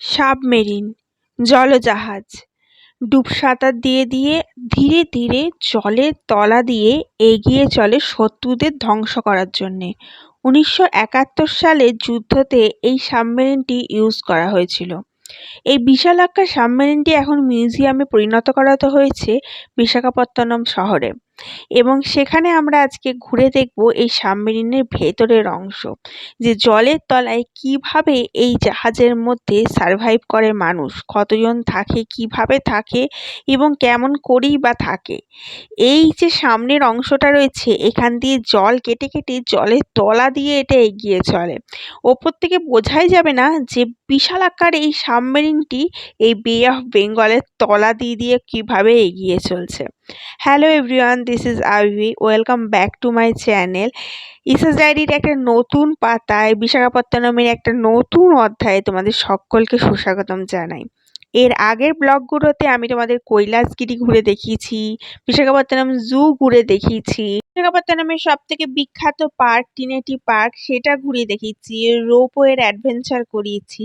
Submarine, জলজাহাজ। Dubshatar দিয়ে দিয়ে, ধীরে ধীরে জলের তলা দিয়ে এগিয়ে চলে শত্রুদের ধ্বংস করার জন্যে। উনিশশো একাত্তর যুদ্ধতে এই সাবমেরিনটি ইউজ করা হয়েছিল। এই বিশালাকার সাবমেরিনটি এখন মিউজিয়ামে পরিণত করাতে হয়েছে বিশাখাপত্তনম শহরে। এবং সেখানে আমরা আজকে ঘুরে দেখব এই সাবমেরিনের ভেতরের অংশ, যে জলের তলায় কীভাবে এই জাহাজের মধ্যে সারভাইভ করে মানুষ, কতজন থাকে, কীভাবে থাকে এবং কেমন করেই বা থাকে। এই যে সামনের অংশটা রয়েছে, এখান দিয়ে জল কেটে কেটে জলের তলা দিয়ে এটা এগিয়ে চলে। ওপর থেকে বোঝাই যাবে না যে বিশাল আকার এই সাবমেরিনটি এই বে অফ বেঙ্গলের তলা দিয়ে দিয়ে কীভাবে এগিয়ে চলছে। Hello everyone this is Ivy welcome back to my channel ইসাস ডায়েরির একটা নতুন পাতায়, বিশাখাপত্তনমের একটা নতুন অধ্যায়ে তোমাদের সকলকে সুস্বাগতম জানাই। এর আগের ব্লগগুলোতে আমি তোমাদের কৈলাসগিরি ঘুরে দেখিয়েছি, বিশাখাপত্তনম জু ঘুরে দেখিয়েছি, বিশাখাপত্তনমের সব থেকে বিখ্যাত পার্ক টিনেটি পার্ক, সেটা ঘুরে দেখিয়েছি, রোপওয়ের অ্যাডভেঞ্চার করিয়েছি।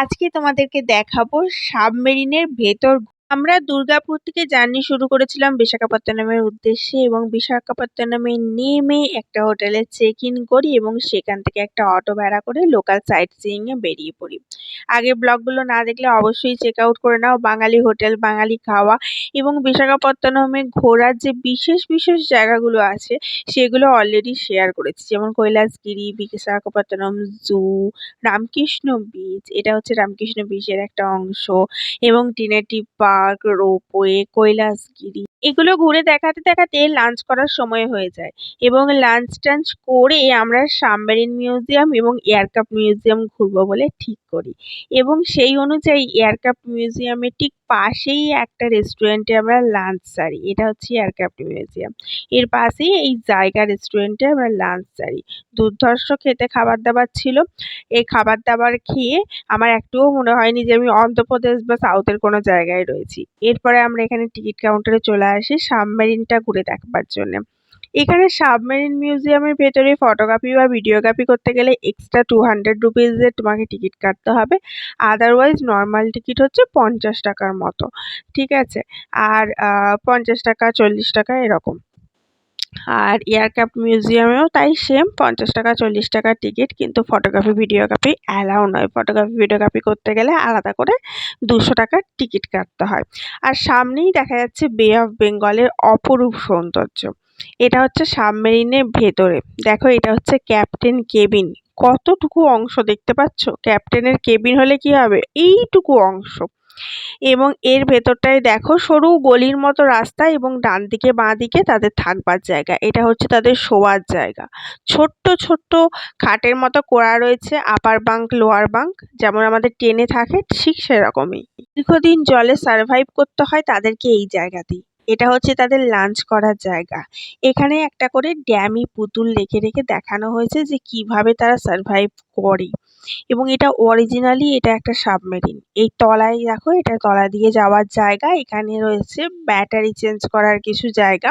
আজকে তোমাদেরকে দেখাবো সাবমেরিনের ভেতর আমরা দুর্গাপুর থেকে জার্নি শুরু করেছিলাম বিশাখাপত্তনমের উদ্দেশ্যে এবং বিশাখাপত্তনমে নেমে একটা হোটেলে চেক ইন করি এবং সেখান থেকে একটা অটো ভাড়া করে লোকাল সাইট সিইং এ বেরিয়ে পড়ি। আগের ব্লগগুলো না দেখলে অবশ্যই চেক আউট করে নাও, বাঙালি হোটেল, বাঙালি খাওয়া এবং বিশাখাপত্তনমে ঘোরার যে বিশেষ বিশেষ জায়গাগুলো আছে, সেগুলো অলরেডি শেয়ার করেছি। যেমন কৈলাসগিরি, বিশাখাপত্তনম জু রামকৃষ্ণ বিচ এটা হচ্ছে রামকৃষ্ণ বিচের একটা অংশ এবং টিনেটি পার্ক রোপওয়ে কৈলাসগিরি এগুলো ঘুরে দেখাতে দেখাতে লাঞ্চ করার সময় হয়ে যায় এবং লাঞ্চ টাঞ্চ করে আমরা সাবমেরিন মিউজিয়াম এবং এয়ারক্রাফট মিউজিয়াম ঘুরবো বলে ঠিক করি। এবং সেই অনুযায়ী এয়ারক্রাফট মিউজিয়ামের ঠিক পাশেই একটা রেস্টুরেন্টে আমরা লাঞ্চ সারি। এটা হচ্ছে এয়ারক্রাফট মিউজিয়াম এর পাশেই এই জায়গা রেস্টুরেন্টে আমরা লাঞ্চ সারি। দুর্ধর্ষ খেতে খাবার দাবার ছিল। এই খাবার দাবার খেয়ে আমার একটুও মনে হয়নি যে আমি অন্ধ্রপ্রদেশ বা সাউথের কোনো জায়গায় রয়েছি। এরপরে আমরা এখানে টিকিট কাউন্টারে চলে আসি সাবমেরিনটা ঘুরে দেখবার জন্য। এখানে সাবমেরিন মিউজিয়ামের ভেতরে ফটোগ্রাফি বা ভিডিওগ্রাফি করতে গেলে এক্সট্রা টু হান্ড্রেড রুপিজের তোমাকে টিকিট কাটতে হবে। আদারওয়াইজ নর্মাল টিকিট হচ্ছে পঞ্চাশ টাকার মতো। ঠিক আছে? আর পঞ্চাশ টাকা, চল্লিশ টাকা এরকম। আর এয়ারক্রাফট মিউজিয়ামেও তাই সেম পঞ্চাশ টাকা, চল্লিশ টাকার টিকিট কিন্তু ফটোগ্রাফি ভিডিওগ্রাফি অ্যালাউ নয়। ফটোগ্রাফি ভিডিওগ্রাফি করতে গেলে আলাদা করে দুশো টাকার টিকিট কাটতে হয়। আর সামনেই দেখা যাচ্ছে বে অফ বেঙ্গলের অপরূপ সৌন্দর্য। এটা হচ্ছে সাবমেরিনের ভেতরে। দেখো এটা হচ্ছে ক্যাপ্টেন কেবিন। কতটুকু অংশ দেখতে পাচ্ছ? ক্যাপ্টেনের কেবিন হলে কি হবে? এইটুকু অংশ। এবং এর ভেতরটায় দেখো সরু গলির মতো রাস্তা এবং ডান দিকে বাঁ দিকে তাদের থাকবার জায়গা। এটা হচ্ছে তাদের শোয়ার জায়গা। ছোট্ট ছোট্ট খাটের মতো করা রয়েছে আপার বাঙ্ক লোয়ার বাঙ্ক যেমন আমাদের টেনে থাকে, ঠিক সেরকমই। দীর্ঘদিন জলে সার্ভাইভ করতে হয় তাদেরকে এই জায়গাতেই। এটা হচ্ছে তাদের লাঞ্চ করার জায়গা। এখানে একটা করে ড্যামি পুতুল রেখে রেখে দেখানো হয়েছে যে কীভাবে তারা সার্ভাইভ করে। এবং এটা অরিজিনালি এটা একটা সাবমেরিন এই তলায় দেখো, এটা তলা দিয়ে যাওয়ার জায়গা। এখানে রয়েছে ব্যাটারি চেঞ্জ করার কিছু জায়গা।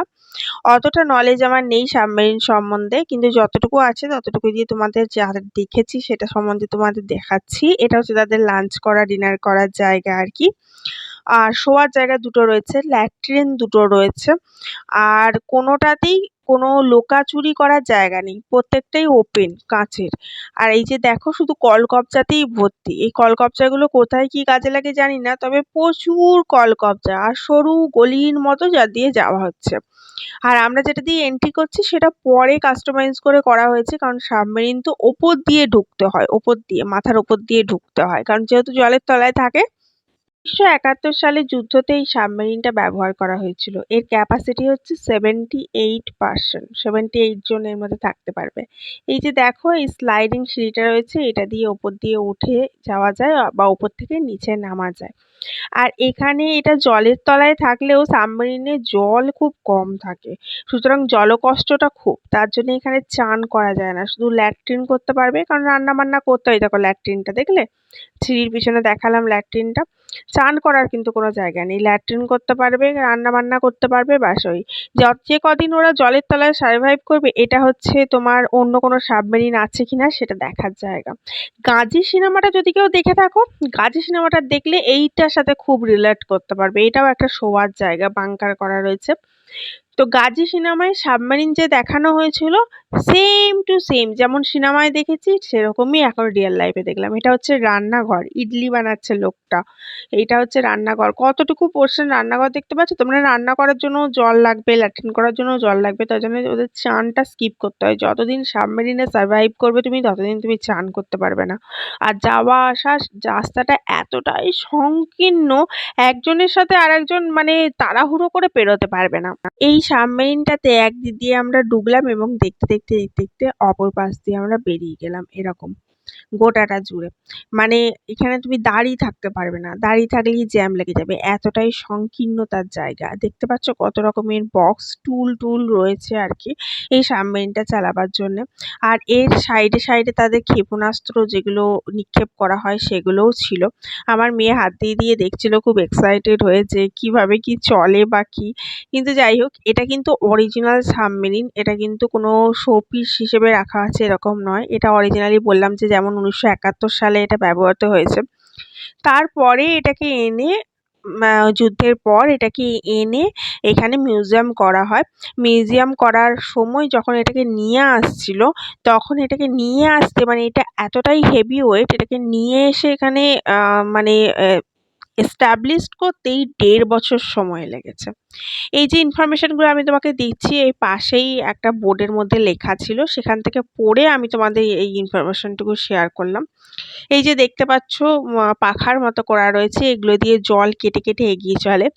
অতটা নলেজ আমার নেই সাবমেরিন সম্বন্ধে, কিন্তু যতটুকু আছে ততটুকু দিয়ে তোমাদের যা দেখেছি সেটা সম্বন্ধে তোমাদের দেখাচ্ছি। এটা হচ্ছে তাদের লাঞ্চ করা ডিনার করার জায়গা আর কি। আর শোয়ার জায়গা দুটো রয়েছে, ল্যাট্রিন দুটো রয়েছে। আর কোনোটাতেই কোনো লোকাচুরি করার জায়গা নেই, প্রত্যেকটাই ওপেন কাঁচের। আর এই যে দেখো শুধু কলকবজাতেই ভর্তি, এই কলকবজাগুলো কোথায় কি কাজে লাগে জানি না, তবে প্রচুর কলকবজা আর সরু গলির মতো যা দিয়ে যাওয়া হচ্ছে। আর আমরা যেটা দিয়ে এন্ট্রি করছি সেটা পরে কাস্টমাইজ করে করা হয়েছে, কারণ সাবমেরিন তো ওপর দিয়ে ঢুকতে হয়, ওপর দিয়ে, মাথার ওপর দিয়ে ঢুকতে হয়, কারণ যেহেতু জলের তলায় থাকে উনিশশো একাত্তর সালের যুদ্ধতে এই সাবমেরিনটা ব্যবহার করা হয়েছিল। এর ক্যাপাসিটি হচ্ছে seventy eight percent seventy eight জন এর মধ্যে থাকতে পারবে। এই যে দেখো, এই স্লাইডিং সিঁড়িটা রয়েছে, এটা দিয়ে ওপর দিয়ে উঠে যাওয়া যায় বা ওপর থেকে নিচে নামা যায়। আর এখানে এটা জলের তলায় থাকলেও সাবমেরিনে জল খুব কম থাকে। সুতরাং জলকষ্টটা খুব, তার জন্য এখানে চান করা যায় না। শুধু ল্যাট্রিন করতে পারবে, কারণ রান্না বান্না করতে হয়। দেখো ল্যাট্রিনটা, দেখলে? সিঁড়ির পিছনে দেখালাম ল্যাট্রিনটা। চান করার কিন্তু কোনো জায়গা নেই। ল্যাট্রিন করতে পারবে রান্না বান্না করতে পারবে, ব্যাস ওই। যে কদিন ওরা জলের তলায় সার্ভাইভ করবে, এটা হচ্ছে তোমার অন্য কোনো সাবমেরিন আছে কি না সেটা দেখার জায়গা। গাজী সিনেমাটা যদি কেউ দেখে থাকো, গাজী সিনেমাটা দেখলে এইটার সাথে খুব রিলেট করতে পারবে। এটাও একটা শোয়ার জায়গা বাংকার করা রয়েছে। তো গাজী সিনেমায় সাবমেরিন যে দেখানো হয়েছিল সেম টু সেম যেমন সিনেমায় দেখেছি, সেরকমই এখন রিয়েল লাইফে দেখলাম। এটা হচ্ছে রান্নাঘর, ইডলি বানাচ্ছে লোকটা। এইটা হচ্ছে রান্নাঘর। কতটুকু পোর্শন রান্নাঘর দেখতে পাচ্ছ? তোমরা রান্না করার জন্য জল লাগবে ল্যাট্রিন করার জন্য জল লাগবে তাই জন্য ওদের চানটা স্কিপ করতে হয়। যতদিন সাবমেরিনে সার্ভাইভ করবে তুমি, ততদিন তুমি চান করতে পারবে না। আর যাওয়া আসা রাস্তাটা এতটাই সংকীর্ণ, একজনের সাথে আরেকজন মানে তাড়াহুড়ো করে পেরোতে পারবে না। এই সাবমেরিনটাতে টাতে একদিক দিয়ে আমরা ডুবলাম এবং দেখতে দেখতে দেখতে দেখতে অপর পাশ দিয়ে আমরা বেরিয়ে গেলাম, এরকম। গোটাটা জুড়ে। মানে এখানে তুমি দাঁড়িয়ে থাকতে পারবে না। দাঁড়িয়ে থাকলেই জ্যাম লেগে যাবে। এতটাই সংকীর্ণতার জায়গা। দেখতে পাচ্ছ কত রকমের বক্স টুল টুল রয়েছে আর কি এই সাবমেরিনটা চালাবার জন্যে। আর এর সাইডে সাইডে তাদের ক্ষেপণাস্ত্র যেগুলো নিক্ষেপ করা হয় সেগুলোও ছিল। আমার মেয়ে হাত দিয়ে দিয়ে দেখছিল খুব এক্সাইটেড হয়ে যে কীভাবে কি চলে বা কী। কিন্তু যাই হোক, এটা কিন্তু অরিজিনাল সাবমেরিন এটা কিন্তু কোনো শো পিস হিসেবে রাখা আছে এরকম নয়। এটা অরিজিনালি বললাম যে যেমন উনিশশো একাত্তর সালে এটা ব্যবহৃত হয়েছে। তারপরে এটাকে এনে যুদ্ধের পর এটাকে এনে এখানে মিউজিয়াম করা হয়। মিউজিয়াম করার সময় যখন এটাকে নিয়ে আসছিল, তখন এটাকে নিয়ে আসতে মানে এটা এতটাই হেভি ওয়েট এটাকে নিয়ে এসে এখানে মানে এস্টাবলিশড করতেই দেড় বছর সময় লেগেছে। এই যে ইনফরমেশানগুলো আমি তোমাকে দিচ্ছি, এই পাশেই একটা বোর্ডের মধ্যে লেখা ছিল, সেখান থেকে পড়ে আমি তোমাদের এই ইনফরমেশানটুকু শেয়ার করলাম। এই যে দেখতে পাচ্ছ পাখার মতো করা রয়েছে, এগুলো দিয়ে জল কেটে কেটে এগিয়ে চলে।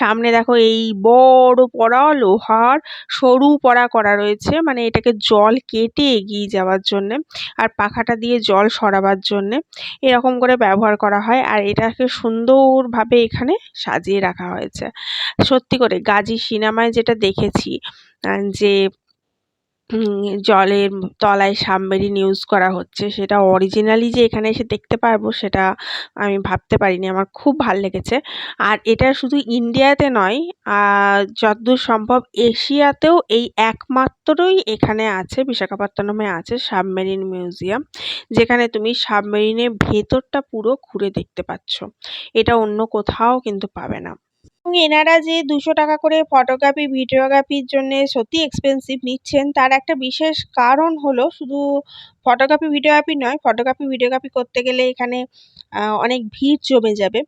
সামনে দেখো এই বড় পড়া, লোহার সরু পড়া করা রয়েছে মানে এটাকে জল কেটে এগিয়ে যাওয়ার জন্যে আর পাখাটা দিয়ে জল সরাবার জন্যে এরকম করে ব্যবহার করা হয় আর এটাকে সুন্দরভাবে এখানে সাজিয়ে রাখা হয়েছে। সত্যি করে গাজী সিনেমায় যেটা দেখেছি যে জলের তলায় সাবমেরিন ইউজ করা হচ্ছে, সেটা অরিজিনালি যে এখানে এসে দেখতে পারব সেটা আমি ভাবতে পারিনি, আমার খুব ভালো লেগেছে। আর এটা শুধু ইন্ডিয়াতে নয় যতদূর সম্ভব এশিয়াতেও এই একমাত্রই এখানে আছে, বিশাখাপত্তনমে আছে সাবমেরিন মিউজিয়াম, যেখানে তুমি সাবমেরিনের ভেতরটা পুরো ঘুরে দেখতে পাচ্ছ। এটা অন্য কোথাও কিন্তু পাবে না। এবং এনারা যে দুশো টাকা করে ফটোগ্রাফি ভিডিওগ্রাফির জন্যে সত্যি এক্সপেন্সিভ নিচ্ছেন, তার একটা বিশেষ কারণ হলো শুধু ফটোগ্রাফি ভিডিওগ্রাফি নয় ফটোগ্রাফি ভিডিওগ্রাফি করতে গেলে এখানে অনেক ভিড় জমে যাবে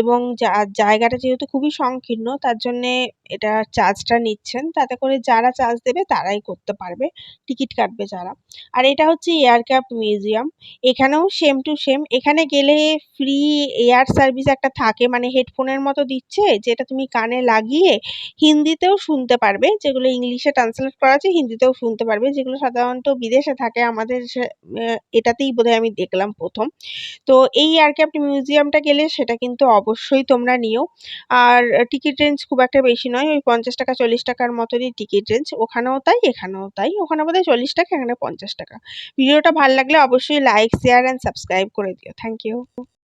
এবং জায়গাটা যেহেতু খুবই সংকীর্ণ, তার জন্যে এটা চার্জটা নিচ্ছেন। তাতে করে যারা চার্জ দেবে তারাই করতে পারবে, টিকিট কাটবে যারা। আর এটা হচ্ছে এয়ারক্রাফট মিউজিয়াম। এখানেও সেম টু সেম এখানে গেলে ফ্রি এয়ার সার্ভিস একটা থাকে মানে হেডফোনের মতো দিচ্ছে, যেটা তুমি কানে লাগিয়ে হিন্দিতেও শুনতে পারবে, যেগুলো ইংলিশে ট্রান্সলেট করা আছে, হিন্দিতেও শুনতে পারবে, যেগুলো সাধারণত বিদেশে থাকে, আমাদের এটাতেই বোধহয় আমি দেখলাম প্রথম। তো এই আর কি আপনি মিউজিয়ামটা গেলে সেটা কিন্তু অবশ্যই তোমরা নিও। আর টিকিট রেঞ্জ খুব একটা বেশি নয়, ওই পঞ্চাশ টাকা, চল্লিশ টাকার মতনই টিকিট রেঞ্জ ওখানেও তাই, এখানেও তাই। ওখানে বোধহয় চল্লিশ টাকা, এখানে পঞ্চাশ টাকা। ভিডিওটা ভালো লাগলে অবশ্যই লাইক শেয়ার অ্যান্ড সাবস্ক্রাইব করে দিও। Thank you